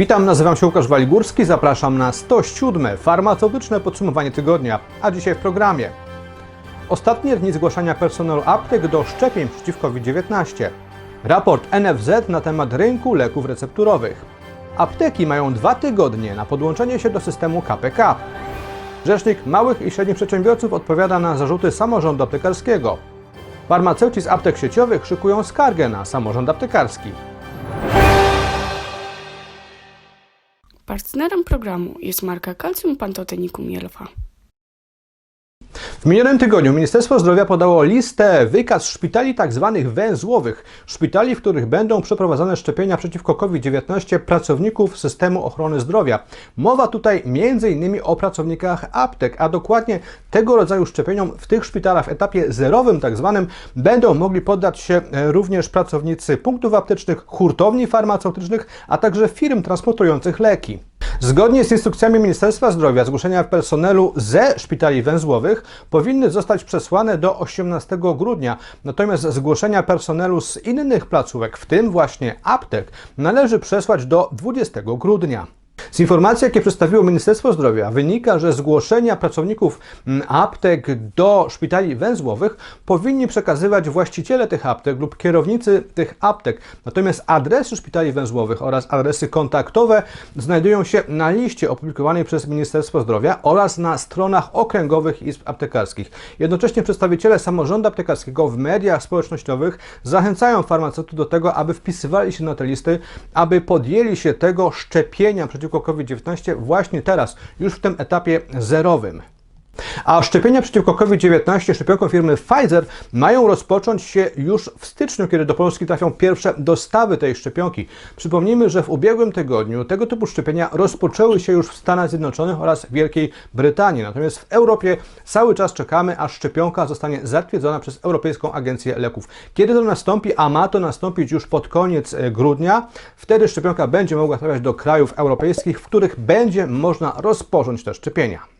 Witam, nazywam się Łukasz Waligórski, zapraszam na 107. farmaceutyczne podsumowanie tygodnia, a dzisiaj w programie. Ostatnie dni zgłaszania personelu aptek do szczepień przeciwko COVID-19. Raport NFZ na temat rynku leków recepturowych. Apteki mają dwa tygodnie na podłączenie się do systemu KPK. Rzecznik małych i średnich przedsiębiorców odpowiada na zarzuty samorządu aptekarskiego. Farmaceuci z aptek sieciowych szykują skargę na samorząd aptekarski. Partnerem programu jest marka Calcium Pantotenikum Jelfa. W minionym tygodniu Ministerstwo Zdrowia podało listę, wykaz szpitali tzw. węzłowych, szpitali, w których będą przeprowadzane szczepienia przeciwko COVID-19 pracowników systemu ochrony zdrowia. Mowa tutaj m.in. o pracownikach aptek, a dokładnie tego rodzaju szczepieniom w tych szpitalach w etapie zerowym tzw. będą mogli poddać się e, również pracownicy punktów aptecznych, hurtowni farmaceutycznych, a także firm transportujących leki. Zgodnie z instrukcjami Ministerstwa Zdrowia zgłoszenia personelu ze szpitali węzłowych powinny zostać przesłane do 18 grudnia, natomiast zgłoszenia personelu z innych placówek, w tym właśnie aptek, należy przesłać do 20 grudnia. Z informacji, jakie przedstawiło Ministerstwo Zdrowia, wynika, że zgłoszenia pracowników mm, aptek do szpitali węzłowych powinni przekazywać właściciele tych aptek lub kierownicy tych aptek. Natomiast adresy szpitali węzłowych oraz adresy kontaktowe znajdują się na liście opublikowanej przez Ministerstwo Zdrowia oraz na stronach okręgowych izb aptekarskich. Jednocześnie przedstawiciele samorządu aptekarskiego w mediach społecznościowych zachęcają farmaceutów do tego, aby wpisywali się na te listy, aby podjęli się tego szczepienia przeciwko COVID-19 właśnie teraz, już w tym etapie zerowym. A szczepienia przeciwko COVID-19 szczepionką firmy Pfizer mają rozpocząć się już w styczniu, kiedy do Polski trafią pierwsze dostawy tej szczepionki. Przypomnijmy, że w ubiegłym tygodniu tego typu szczepienia rozpoczęły się już w Stanach Zjednoczonych oraz Wielkiej Brytanii. Natomiast w Europie cały czas czekamy, aż szczepionka zostanie zatwierdzona przez Europejską Agencję Leków. Kiedy to nastąpi, a ma to nastąpić już pod koniec e, grudnia, wtedy szczepionka będzie mogła trafiać do krajów europejskich, w których będzie można rozpocząć te szczepienia.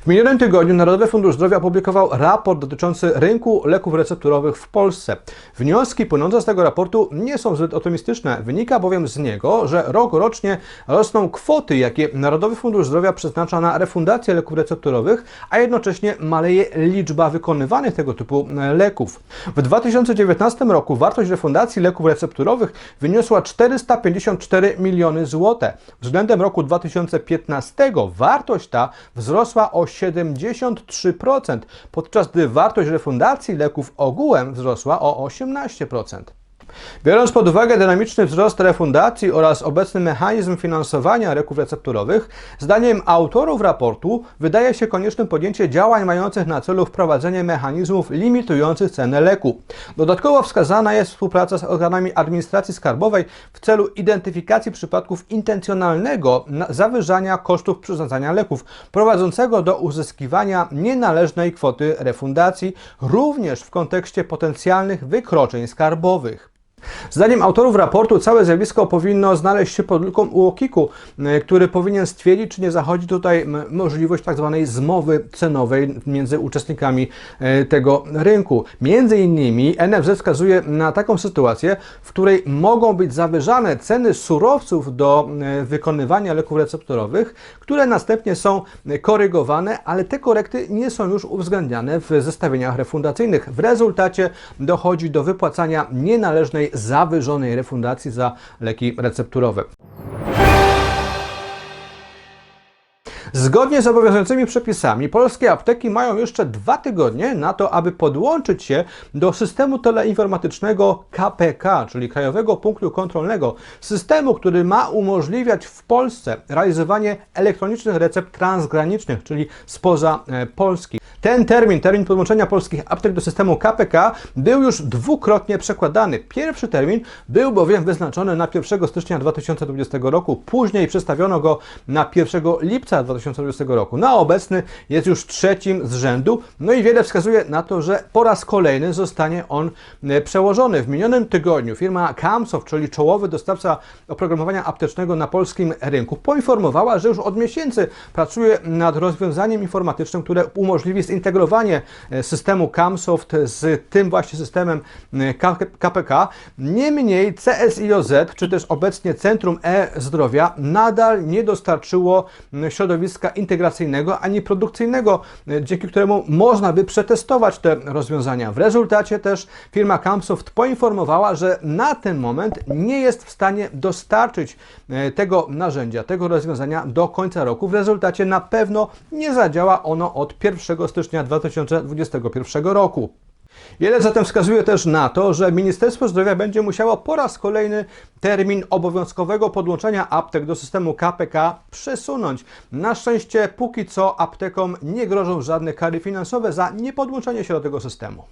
W minionym tygodniu Narodowy Fundusz Zdrowia opublikował raport dotyczący rynku leków recepturowych w Polsce. Wnioski płynące z tego raportu nie są zbyt optymistyczne. Wynika bowiem z niego, że rok rocznie rosną kwoty, jakie Narodowy Fundusz Zdrowia przeznacza na refundację leków recepturowych, a jednocześnie maleje liczba wykonywanych tego typu e, leków. W 2019 roku wartość refundacji leków recepturowych wyniosła 454 miliony złotych. Względem roku 2015 wartość ta wzrosła o 73%, podczas gdy wartość refundacji leków ogółem wzrosła o 18%. Biorąc pod uwagę dynamiczny wzrost refundacji oraz obecny mechanizm finansowania leków recepturowych, zdaniem autorów raportu wydaje się koniecznym podjęcie działań mających na celu wprowadzenie mechanizmów limitujących cenę leku. Dodatkowo wskazana jest współpraca z organami administracji skarbowej w celu identyfikacji przypadków intencjonalnego na- zawyżania kosztów przyrządzania leków, prowadzącego do uzyskiwania nienależnej kwoty refundacji, również w kontekście potencjalnych wykroczeń skarbowych. Zdaniem autorów raportu całe zjawisko powinno znaleźć się pod luką UOKiK-u, y, który powinien stwierdzić, czy nie zachodzi tutaj możliwość tak zwanej zmowy cenowej między uczestnikami y, tego rynku. Między innymi NFZ wskazuje na taką sytuację, w której mogą być zawyżane ceny surowców do y, wykonywania leków recepturowych, które następnie są korygowane, ale te korekty nie są już uwzględniane w zestawieniach refundacyjnych. W rezultacie dochodzi do wypłacania nienależnej, zawyżonej refundacji za leki recepturowe. Zgodnie z obowiązującymi przepisami, polskie apteki mają jeszcze dwa tygodnie na to, aby podłączyć się do systemu teleinformatycznego KPK, czyli Krajowego Punktu Kontrolnego, systemu, który ma umożliwiać w Polsce realizowanie elektronicznych recept transgranicznych, czyli spoza e, Polski. Ten termin, termin podłączenia polskich aptek do systemu KPK był już dwukrotnie przekładany. Pierwszy termin był bowiem wyznaczony na 1 stycznia 2020 roku, później przestawiono go na 1 lipca 2020 roku. Na obecny jest już trzecim z rzędu, no i wiele wskazuje na to, że po raz kolejny zostanie on e, przełożony. W minionym tygodniu firma Camsoft, czyli czołowy dostawca oprogramowania aptecznego na polskim rynku, poinformowała, że już od miesięcy pracuje nad rozwiązaniem informatycznym, które umożliwi zintegrowanie e, systemu Camsoft z tym właśnie systemem e, KPK. Niemniej CSIOZ, czy też obecnie Centrum E-Zdrowia nadal nie dostarczyło środowiska integracyjnego ani produkcyjnego, e, dzięki któremu można by przetestować te rozwiązania. W rezultacie też firma Camsoft poinformowała, że na ten moment nie jest w stanie dostarczyć e, tego narzędzia, tego rozwiązania do końca roku. W rezultacie na pewno nie zadziała ono od 1 stycznia 2021 roku. Wiele zatem wskazuje też na to, że Ministerstwo Zdrowia będzie musiało po raz kolejny termin obowiązkowego podłączenia aptek do systemu KPK przesunąć. Na szczęście póki co aptekom nie grożą żadne kary finansowe za niepodłączenie się do tego systemu.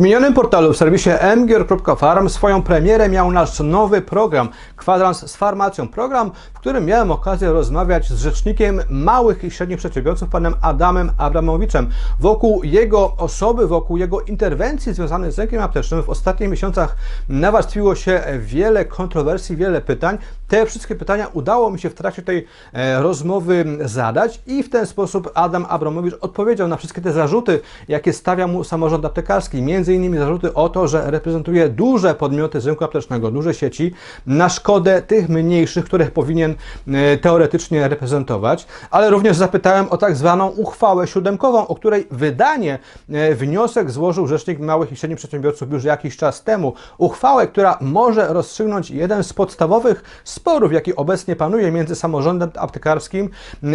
Minionym portalu w serwisie mgier.farm swoją premierę miał nasz nowy program Kwadrans z farmacją. Program, w którym miałem okazję rozmawiać z rzecznikiem małych i średnich przedsiębiorców, panem Adamem Abramowiczem. Wokół jego osoby, wokół jego interwencji związanych z rynkiem aptecznym w ostatnich miesiącach nawarstwiło się wiele kontrowersji, wiele pytań. Te wszystkie pytania udało mi się w trakcie tej e, rozmowy zadać i w ten sposób Adam Abramowicz odpowiedział na wszystkie te zarzuty, jakie stawia mu samorząd aptekarski. Między innymi zarzuty o to, że reprezentuje duże podmioty z rynku aptecznego, duże sieci, na szkodę tych mniejszych, których powinien e, teoretycznie reprezentować, ale również zapytałem o tak zwaną uchwałę siódemkową, o której wydanie e, wniosek złożył Rzecznik Małych i Średnich Przedsiębiorców już jakiś czas temu. Uchwałę, która może rozstrzygnąć jeden z podstawowych sporów, jaki obecnie panuje między samorządem aptekarskim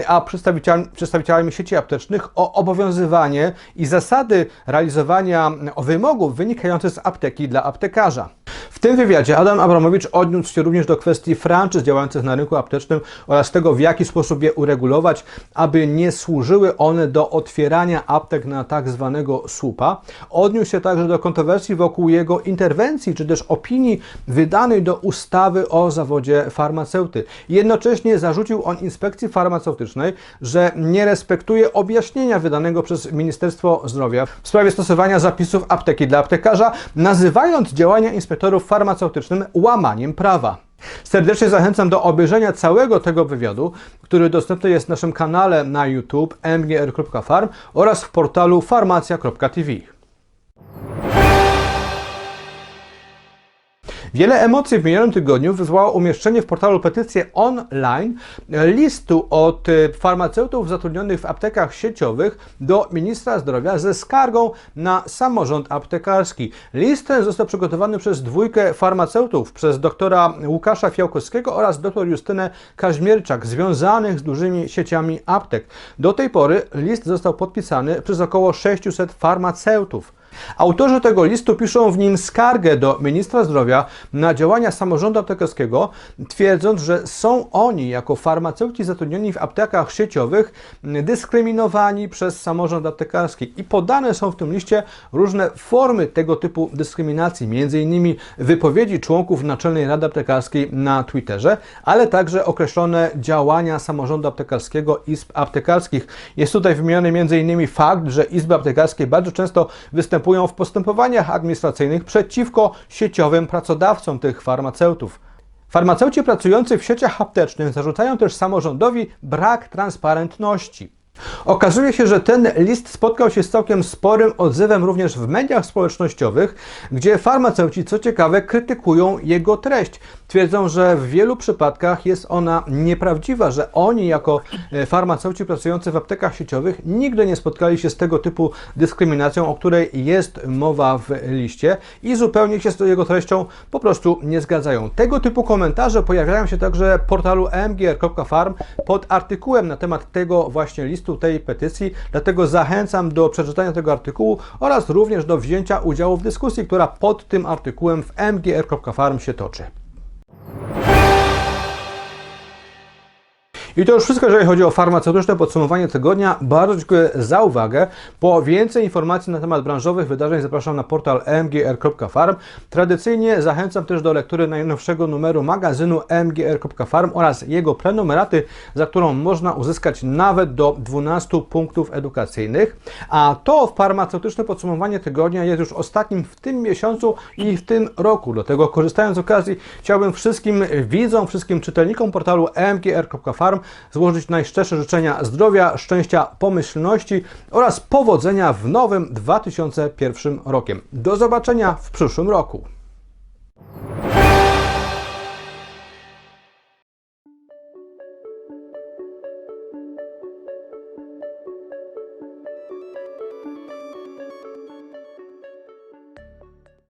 a przedstawicielami, przedstawicielami sieci aptecznych o obowiązywanie i zasady realizowania m, wymogów wynikających z apteki dla aptekarza. W tym wywiadzie Adam Abramowicz odniósł się również do kwestii franczyz działających na rynku aptecznym oraz tego, w jaki sposób je uregulować, aby nie służyły one do otwierania aptek na tak zwanego słupa. Odniósł się także do kontrowersji wokół jego interwencji, czy też opinii wydanej do ustawy o zawodzie farmaceuty. Jednocześnie zarzucił on inspekcji farmaceutycznej, że nie respektuje objaśnienia wydanego przez Ministerstwo Zdrowia w sprawie stosowania zapisów apteki dla aptekarza, nazywając działania farmaceutycznym łamaniem prawa. Serdecznie zachęcam do obejrzenia całego tego wywiadu, który dostępny jest w naszym kanale na YouTube mgr.farm oraz w portalu farmacja.tv. Wiele emocji w minionym tygodniu wywołało umieszczenie w portalu petycję online listu od e, farmaceutów zatrudnionych w aptekach sieciowych do ministra zdrowia ze skargą na samorząd aptekarski. List ten został przygotowany przez dwójkę farmaceutów, przez doktora Łukasza Fiałkowskiego oraz doktor Justynę Kaźmierczak, związanych z dużymi sieciami aptek. Do tej pory list został podpisany przez około 600 farmaceutów. Autorzy tego listu piszą w nim skargę do ministra zdrowia na działania samorządu aptekarskiego, twierdząc, że są oni jako farmaceuci zatrudnieni w aptekach sieciowych dyskryminowani przez samorząd aptekarski. I podane są w tym liście różne formy tego typu dyskryminacji, m.in. wypowiedzi członków Naczelnej Rady Aptekarskiej na Twitterze, ale także określone działania samorządu aptekarskiego, izb aptekarskich. Jest tutaj wymieniony m.in. fakt, że izby aptekarskie bardzo często występują w postępowaniach administracyjnych przeciwko sieciowym pracodawcom tych farmaceutów. Farmaceuci pracujący w sieciach aptecznych zarzucają też samorządowi brak transparentności. Okazuje się, że ten list spotkał się z całkiem sporym odzewem również w mediach społecznościowych, gdzie farmaceuci, co ciekawe, krytykują jego treść. Twierdzą, że w wielu przypadkach jest ona nieprawdziwa, że oni, jako e, farmaceuci pracujący w aptekach sieciowych, nigdy nie spotkali się z tego typu dyskryminacją, o której jest mowa w liście i zupełnie się z jego treścią po prostu nie zgadzają. Tego typu komentarze pojawiają się także w portalu mgr.farm pod artykułem na temat tego właśnie listu, tej petycji, dlatego zachęcam do przeczytania tego artykułu oraz również do wzięcia udziału w dyskusji, która pod tym artykułem w mgr.farm się toczy. I to już wszystko, jeżeli chodzi o farmaceutyczne podsumowanie tygodnia. Bardzo dziękuję za uwagę. Po więcej informacji na temat branżowych wydarzeń zapraszam na portal mgr.farm. Tradycyjnie zachęcam też do lektury najnowszego numeru magazynu mgr.farm oraz jego prenumeraty, za którą można uzyskać nawet do 12 punktów edukacyjnych. A to farmaceutyczne podsumowanie tygodnia jest już ostatnim w tym miesiącu i w tym roku. Dlatego korzystając z okazji chciałbym wszystkim widzom, wszystkim czytelnikom portalu mgr.farm złożyć najszczersze życzenia zdrowia, szczęścia, pomyślności oraz powodzenia w nowym 2001 rokiem. Do zobaczenia w przyszłym roku.